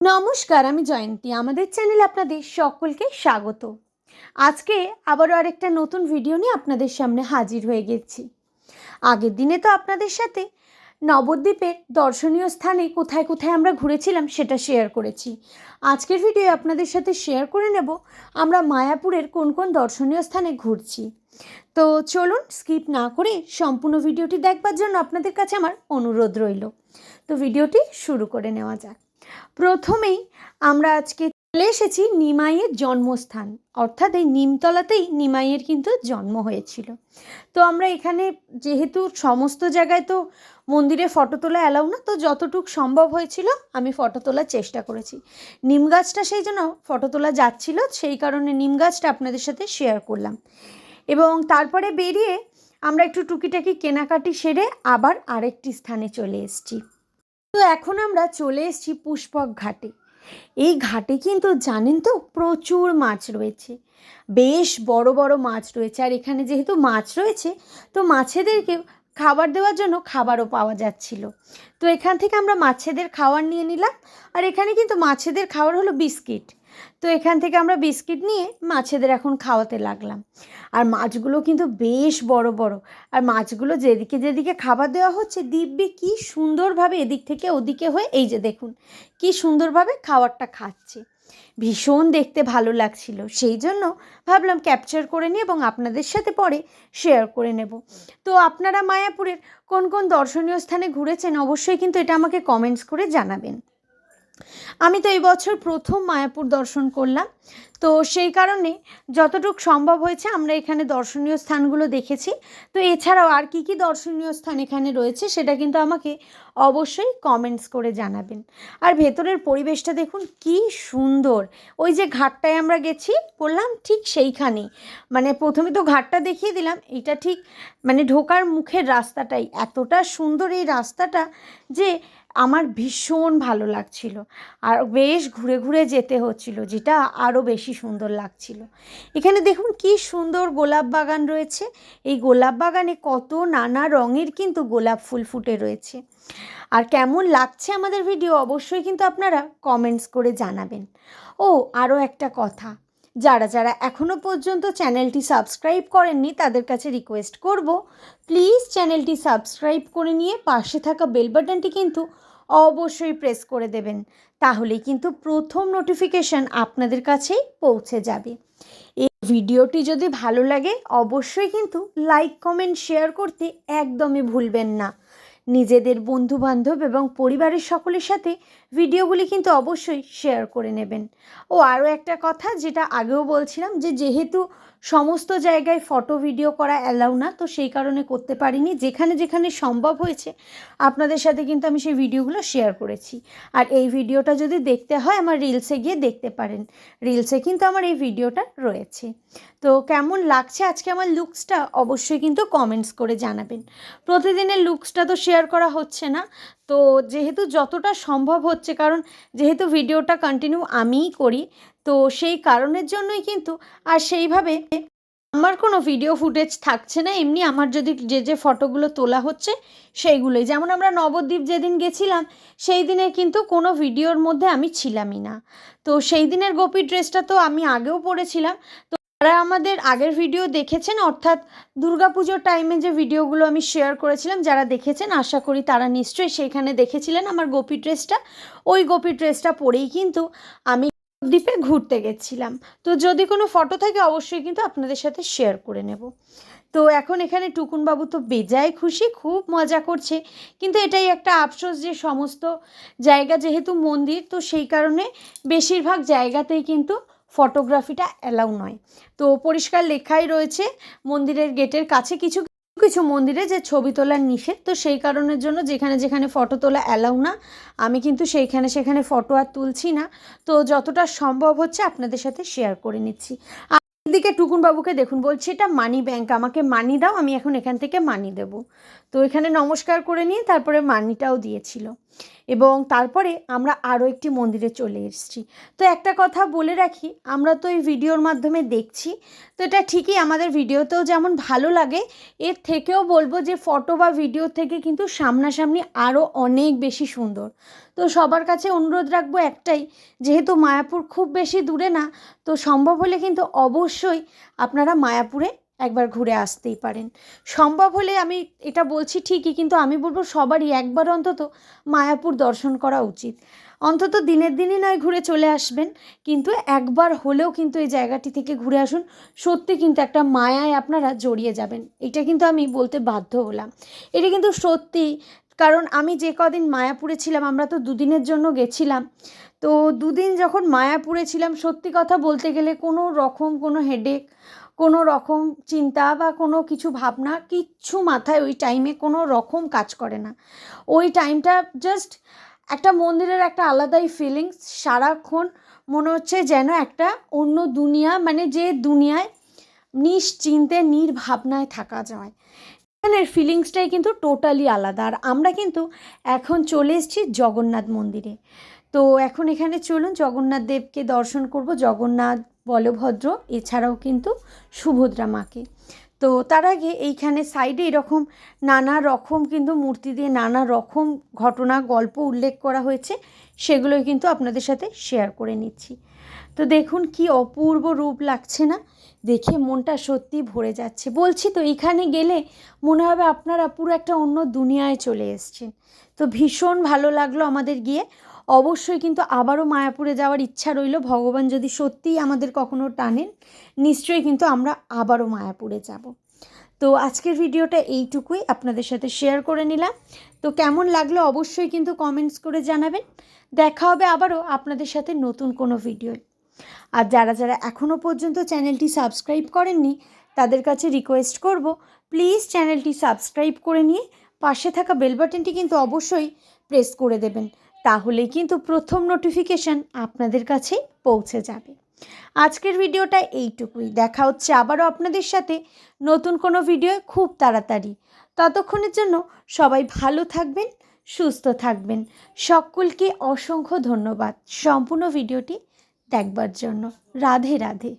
নমস্কার, আমি জয়ন্তী। আমাদের চ্যানেলে আপনাদের সকলকে স্বাগত। আজকে আবারও আরেকটা নতুন ভিডিও নিয়ে আপনাদের সামনে হাজির হয়ে গেছি। আগের দিনে তো আপনাদের সাথে নবদ্বীপের দর্শনীয় স্থানে কোথায় কোথায় আমরা ঘুরেছিলাম সেটা শেয়ার করেছি। আজকের ভিডিও আপনাদের সাথে শেয়ার করে নেব আমরা মায়াপুরের কোন কোন দর্শনীয় স্থানে ঘুরছি। তো চলুন স্কিপ না করে সম্পূর্ণ ভিডিওটি দেখবার জন্য আপনাদের কাছে আমার অনুরোধ রইল। তো ভিডিওটি শুরু করে নেওয়া যাক। প্রথমেই আমরা আজকে চলে এসেছি নিমাইয়ের জন্মস্থান। অর্থাৎ এই নিমতলাতেই নিমাইয়ের কিন্তু জন্ম হয়েছিল। তো আমরা এখানে যেহেতু সমস্ত জায়গায় তো মন্দিরে ফটো তোলা অ্যালাউ না, তো যতটুক সম্ভব হয়েছিল আমি ফটো তোলার চেষ্টা করেছি। নিম গাছটা সেই জন্য ফটো তোলা যাচ্ছিল, সেই কারণে নিম গাছটা আপনাদের সাথে শেয়ার করলাম। এবং তারপরে বেরিয়ে আমরা একটু টুকিটাকি কেনাকাটি সেরে আবার আরেকটি স্থানে চলে এসেছি। তো এখন আমরা চলে এসেছি পুষ্পক ঘাটে। এই ঘাটে কিন্তু জানেন তো প্রচুর মাছ রয়েছে। বেশ বড় বড় মাছ রয়েছে। আর এখানে যেহেতু মাছ রয়েছে, তো মাছেদেরকে খাবার দেওয়ার জন্য খাবারও পাওয়া যাচ্ছিল। তো এখান থেকে আমরা মাছেদের খাবার নিয়ে নিলাম। আর এখানে কিন্তু মাছেদের খাবার হলো বিস্কিট। তো এখান থেকে আমরা বিস্কিট নিয়ে মাছেদের এখন খাওয়াতে লাগলাম। আর মাছগুলো কিন্তু বেশ বড় বড়। আর মাছগুলো যেদিকে যেদিকে খাবার দেওয়া হচ্ছে, দিব্যি কি সুন্দরভাবে এদিক থেকে ওদিকে হয়ে, এই যে দেখুন, কি সুন্দরভাবে খাবারটা খাচ্ছে। ভীষণ দেখতে ভালো লাগছিল। সেই জন্য ভাবলাম ক্যাপচার করে নিই এবং আপনাদের সাথে পরে শেয়ার করে নেব। তো আপনারা মায়াপুরের কোন কোন দর্শনীয় স্থানে ঘুরেছেন, অবশ্যই কিন্তু এটা আমাকে কমেন্টস করে জানাবেন। আমি তো এই বছর প্রথম মায়াপুর দর্শন করলাম। তো সেই কারণে যতটুকু সম্ভব হয়েছে আমরা এখানে দর্শনীয় স্থানগুলো দেখেছি। তো এছাড়াও আর কি কি দর্শনীয় স্থান এখানে রয়েছে সেটা কিন্তু আমাকে অবশ্যই কমেন্টস করে জানাবেন। আর ভেতরের পরিবেশটা দেখুন, কি সুন্দর। ওই যে ঘাটটায় আমরা গেছি, বললাম ঠিক সেইখানেই। মানে প্রথমে তো ঘাটটা দেখিয়ে দিলাম, এটা ঠিক মানে ঢোকার মুখের রাস্তাটাই। এতটা সুন্দর এই রাস্তাটা যে আমার ভীষণ ভালো লাগছিল। আর বেশ ঘুরে ঘুরে যেতে হচ্ছিল, যেটা আরও বেশি সুন্দর লাগছিল। এখানে দেখুন কি সুন্দর গোলাপ বাগান রয়েছে। এই গোলাপ বাগানে কত নানা রঙের কিন্তু গোলাপ ফুল ফুটে রয়েছে। আর কেমন লাগছে আমাদের ভিডিও অবশ্যই কিন্তু আপনারা কমেন্টস করে জানাবেন। ও আরও একটা কথা। যারা যারা এখনও পর্যন্ত চ্যানেলটি সাবস্ক্রাইব করেননি, তাদের কাছে রিকোয়েস্ট করব প্লিজ চ্যানেলটি সাবস্ক্রাইব করে নিয়ে পাশে থাকা বেল বাটনটি কিন্তু অবশ্যই প্রেস করে দেবেন। তাহলেই কিন্তু প্রথম নোটিফিকেশান আপনাদের কাছেই পৌঁছে যাবে। এই ভিডিওটি যদি ভালো লাগে, অবশ্যই কিন্তু লাইক কমেন্ট শেয়ার করতে একদমই ভুলবেন না। নিজেদের বন্ধু বান্ধব এবং পরিবারের সকলের সাথে ভিডিওগুলি কিন্তু অবশ্যই শেয়ার করে নেবেন। ও আরও একটা কথা যেটা আগেও বলছিলাম যে যেহেতু সমস্ত জায়গায় ফটো ভিডিও করা অ্যালাউ না, তো সেই কারণে করতে পারিনি। যেখানে যেখানে সম্ভব হয়েছে, আপনাদের সাথে কিন্তু আমি সেই ভিডিওগুলো শেয়ার করেছি। আর এই ভিডিওটা যদি দেখতে হয়, আমার রিলসে গিয়ে দেখতে পারেন। রিলসে কিন্তু আমার এই ভিডিওটা রয়েছে। তো কেমন লাগছে আজকে আমার লুকসটা অবশ্যই কিন্তু কমেন্টস করে জানাবেন। প্রতিদিনের লুকসটা তো শেয়ার করা হচ্ছে না তো যেহেতু যতটা সম্ভব হচ্ছে, কারণ যেহেতু ভিডিওটা কন্টিনিউ আমিই করি, তো সেই কারণের জন্যই কিন্তু, আর সেইভাবে আমার কোনো ভিডিও ফুটেজ থাকছে না। এমনি আমার যদি যে যে ফটোগুলো তোলা হচ্ছে, সেইগুলোই। যেমন আমরা নবদ্বীপ যেদিন গেছিলাম, সেই দিনে কিন্তু কোনো ভিডিওর মধ্যে আমি ছিলামই না। তো সেই দিনের গোপী ড্রেসটা তো আমি আগেও পরেছিলাম। তো যারা আমাদের আগের ভিডিও দেখেছেন, অর্থাৎ দুর্গাপুজোর টাইমে যে ভিডিওগুলো আমি শেয়ার করেছিলাম, যারা দেখেছেন, আশা করি তারা নিশ্চয়ই সেখানে দেখেছিলেন আমার গোপী ড্রেসটা ওই গোপী ড্রেসটা পরেই কিন্তু আমি দ্বীপে ঘুরতে গেছিলাম। তো যদি কোনো ফটো থাকে, অবশ্যই কিন্তু আপনাদের সাথে শেয়ার করে নেব। তো এখন এখানে টুকুনবাবু তো বেজায় খুশি, খুব মজা করছে। কিন্তু এটাই একটা আফসোস যে সমস্ত জায়গা যেহেতু মন্দির, তো সেই কারণে বেশিরভাগ জায়গাতেই কিন্তু ফটোগ্রাফিটা অ্যালাউ নয়। তো পরিষ্কার লেখাই রয়েছে মন্দিরের গেটের কাছে। কিছু কিছু মন্দিরে যে ছবি তোলার নিষেধ, তো সেই কারণের জন্য যেখানে যেখানে ফটো তোলা অ্যালাউ না, আমি কিন্তু সেইখানে, সেখানে ফটো আর তুলছি না। তো যতটা সম্ভব হচ্ছে আপনাদের সাথে শেয়ার করে নিচ্ছি। এদিকে টুকুনবাবুকে দেখুন, বলছি এটা মানি ব্যাংক আমাকে মানি দাও, আমি এখন এখান থেকে মানি দেব। তো এখানে নমস্কার করে নিয়ে তারপরে মানিটাও দিয়েছিল। এবং তারপরে আমরা আরও একটি মন্দিরে চলে এসেছি। তো একটা কথা বলে রাখি, আমরা তো এই ভিডিওর মাধ্যমে দেখছি, তো এটা ঠিকই আমাদের ভিডিওতেও যেমন ভালো লাগে, এর থেকেও বলব যে ফটো বা ভিডিও থেকে কিন্তু সামনাসামনি আরও অনেক বেশি সুন্দর। তো সবার কাছে অনুরোধ রাখব একটাই, যেহেতু মায়াপুর খুব বেশি দূরে না, তো সম্ভব হলে কিন্তু অবশ্যই আপনারা মায়াপুরে একবার ঘুরে আসতেই পারেন। সম্ভব হলে আমি এটা বলছি ঠিকই, কিন্তু আমি বলব সবারই একবার অন্তত মায়াপুর দর্শন করা উচিত। অন্তত দিনের দিনই নয় ঘুরে চলে আসবেন, কিন্তু একবার হলেও কিন্তু এই জায়গাটি থেকে ঘুরে আসুন। সত্যি কিন্তু একটা মায়ায় আপনারা জড়িয়ে যাবেন, এটা কিন্তু আমি বলতে বাধ্য হলাম। এটা কিন্তু সত্যি, কারণ আমি যে কদিন মায়াপুরে ছিলাম, আমরা তো দুদিনের জন্য গেছিলাম। তো দুদিন যখন মায়াপুরে ছিলাম, সত্যি কথা বলতে গেলে কোনো রকম কোনো হেডেক কোনো রকম চিন্তা বা কোনো কিছু ভাবনা কিচ্ছু মাথায় ওই টাইমে কোনো রকম কাজ করে না। ওই টাইমটা জাস্ট একটা মন্দিরের একটা আলাদাই ফিলিংস সারাক্ষণ মনে হচ্ছে যেন একটা অন্য দুনিয়া মানে যে দুনিয়ায় নিশ্চিন্তে, নির্ভাবনায় থাকা যায়। এখানের ফিলিংসটাই কিন্তু টোটালি আলাদা। আর আমরা কিন্তু এখন চলে এসেছি জগন্নাথ মন্দিরে। তো এখন এখানে চলুন, জগন্নাথ দেবকে দর্শন করব। জগন্নাথ বলভদ্র, এছাড়াও কিন্তু সুভদ্রা মাকে। তো তার আগে এইখানে সাইডে এরকম নানা রকম কিন্তু মূর্তি দিয়ে নানা রকম ঘটনা, গল্প উল্লেখ করা হয়েছে, সেগুলোই কিন্তু আপনাদের সাথে শেয়ার করে নিচ্ছি। তো দেখুন কি অপূর্ব রূপ লাগছে না, দেখে মনটা সত্যি ভরে যাচ্ছে। বলছি তো এইখানে গেলে মনে হবে আপনারা পুরো একটা অন্য দুনিয়ায় চলে এসছেন। তো ভীষণ ভালো লাগল আমাদের গিয়ে অবশ্যই কিন্তু আবারও মায়াপুরে যাওয়ার ইচ্ছা রইল। ভগবান যদি সত্যিই আমাদের কখনো টানেন, নিশ্চয়ই কিন্তু আমরা আবারও মায়াপুরে যাব। তো আজকের ভিডিওটা এইটুকুই আপনাদের সাথে শেয়ার করে নিলাম। তো কেমন লাগল অবশ্যই কিন্তু কমেন্টস করে জানাবেন। দেখা হবে আবারও আপনাদের সাথে নতুন কোনো ভিডিও আর যারা যারা এখনও পর্যন্ত চ্যানেলটি সাবস্ক্রাইব করেননি, তাদের কাছে রিকোয়েস্ট করব প্লিজ চ্যানেলটি সাবস্ক্রাইব করে নিয়ে পাশে থাকা বেল বাটনটি কিন্তু অবশ্যই প্রেস করে দেবেন। তাহলেই কিন্তু প্রথম নোটিফিকেশান আপনাদের কাছে পৌঁছে যাবে। আজকের ভিডিওটা এইটুকুই। দেখা হচ্ছে আবারও আপনাদের সাথে নতুন কোনো ভিডিও খুব তাড়াতাড়ি। ততক্ষণের জন্য সবাই ভালো থাকবেন, সুস্থ থাকবেন। সকলকে অসংখ্য ধন্যবাদ সম্পূর্ণ ভিডিওটি দেখবার জন্য। রাধে রাধে।